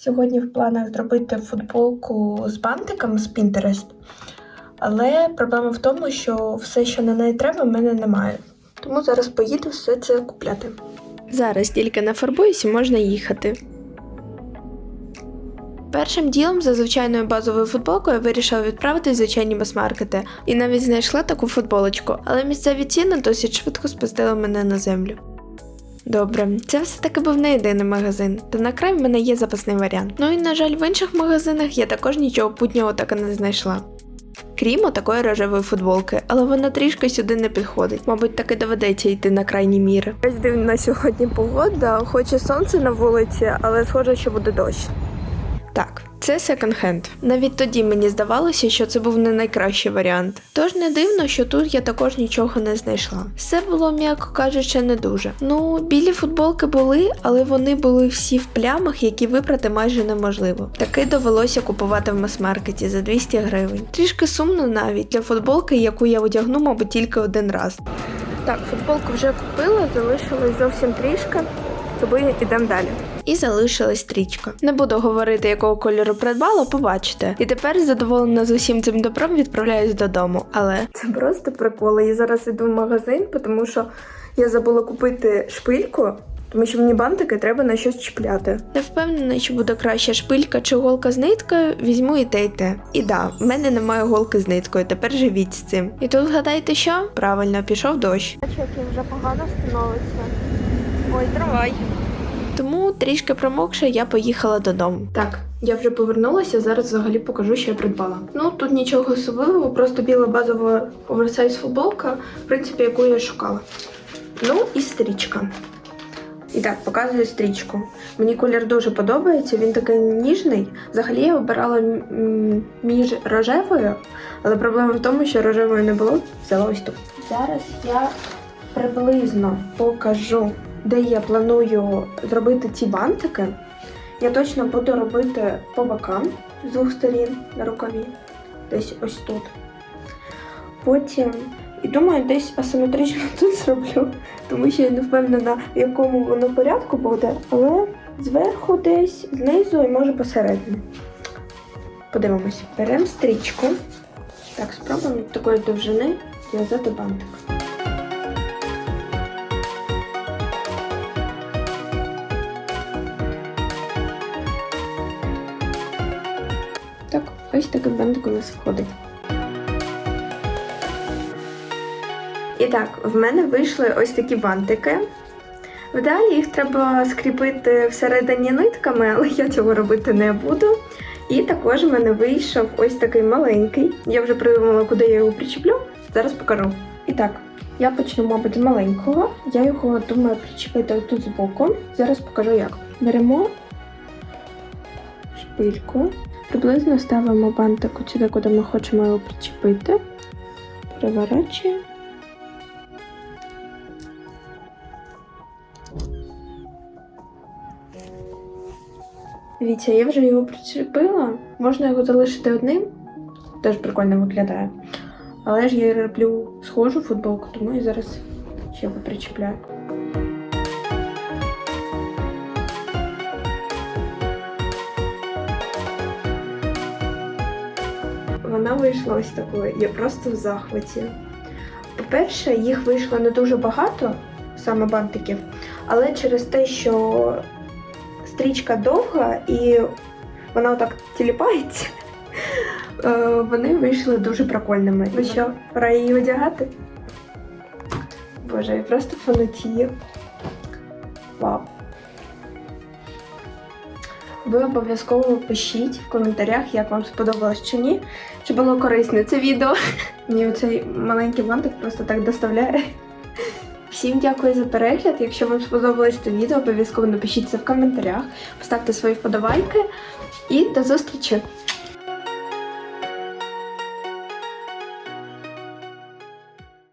Сьогодні в планах зробити футболку з бантиками з Pinterest. Але проблема в тому, що все, що на неї треба, в мене немає. Тому зараз поїду все це купляти. Зараз тільки нафарбуюсь і можна їхати. Першим ділом за звичайною базовою футболкою я вирішила відправити звичайні мас-маркети і навіть знайшла таку футболочку, але місцеві ціни досить швидко спустили мене на землю. Добре, це все-таки був не єдиний магазин, та на край в мене є запасний варіант. Ну і на жаль, в інших магазинах я також нічого путнього так і не знайшла. Крім такої рожевої футболки, але вона трішки сюди не підходить. Мабуть, таки доведеться йти на крайні міри. Ось дивна сьогодні погода, хоч і сонце на вулиці, але схоже, що буде дощ. Так, це секонд-хенд. Навіть тоді мені здавалося, що це був не найкращий варіант. Тож не дивно, що тут я також нічого не знайшла. Все було, м'яко кажучи, не дуже. Ну, білі футболки були, але вони були всі в плямах, які випрати майже неможливо. Таки довелося купувати в мас-маркеті за 200 гривень. Трішки сумно навіть для футболки, яку я одягну, мабуть, тільки один раз. Так, футболку вже купила, залишилось зовсім трішки, тому йдемо далі. І залишилась стрічка. Не буду говорити, якого кольору придбала, побачите. І тепер задоволена з усім цим добром відправляюсь додому. Але це просто приколи. Я зараз іду в магазин, тому що я забула купити шпильку. Тому що мені бантики треба на щось чіпляти. Не впевнена, чи буде краще шпилька чи голка з ниткою, візьму і те, і те. І да, в мене немає голки з ниткою, тепер живіть з цим. І тут вгадайте що? Правильно, пішов дощ. Бачу, який вже погано становиться. Ой, тривай. Тому трішки промокше, я поїхала додому. Так, я вже повернулася, зараз взагалі покажу, що я придбала. Ну тут нічого особливого, просто біла базова оверсайз футболка, в принципі, яку я шукала. Ну і стрічка. І так, показую стрічку. Мені колір дуже подобається, він такий ніжний. Взагалі я обирала між рожевою, але проблема в тому, що рожевої не було, взяла ось тут. Зараз я приблизно покажу, де я планую зробити ці бантики. Я точно буду робити по бокам з двох сторін на рукаві, десь ось тут. Потім, і думаю, десь асиметрично тут зроблю, тому що я не впевнена, в якому воно порядку буде, але зверху десь, знизу і може посередині. Подивимось. Беремо стрічку. Так, спробуємо такої довжини зв'язати бантик. Ось такий бантик у нас входить. І так, в мене вийшли ось такі бантики. Вдалі їх треба скріпити всередині нитками, але я цього робити не буду. І також в мене вийшов ось такий маленький. Я вже придумала, куди я його причеплю. Зараз покажу. І так, я почну, мабуть, з маленького. Я його думаю причепити тут збоку. Зараз покажу як. Беремо шпильку. Приблизно ставимо бантик сюди, куди ми хочемо його причепити. Переворачуємо. Дивіться, я вже його причепила. Можна його залишити одним, теж прикольно виглядає. Але ж я роблю схожу футболку, тому я зараз ще його причепляю. Вона вийшла ось такою. Я просто в захваті. По-перше, їх вийшло не дуже багато, саме бантиків, але через те, що стрічка довга і вона отак тіліпається, е, вони вийшли дуже прикольними. Ну що, пора її одягати? Боже, я просто фанатію. Вау. Ви обов'язково пишіть в коментарях, як вам сподобалось чи ні. Чи було корисне це відео. Мені оцей маленький бантик просто так доставляє. Всім дякую за перегляд. Якщо вам сподобалось це відео, обов'язково напишіть це в коментарях, поставте свої вподобайки і до зустрічі!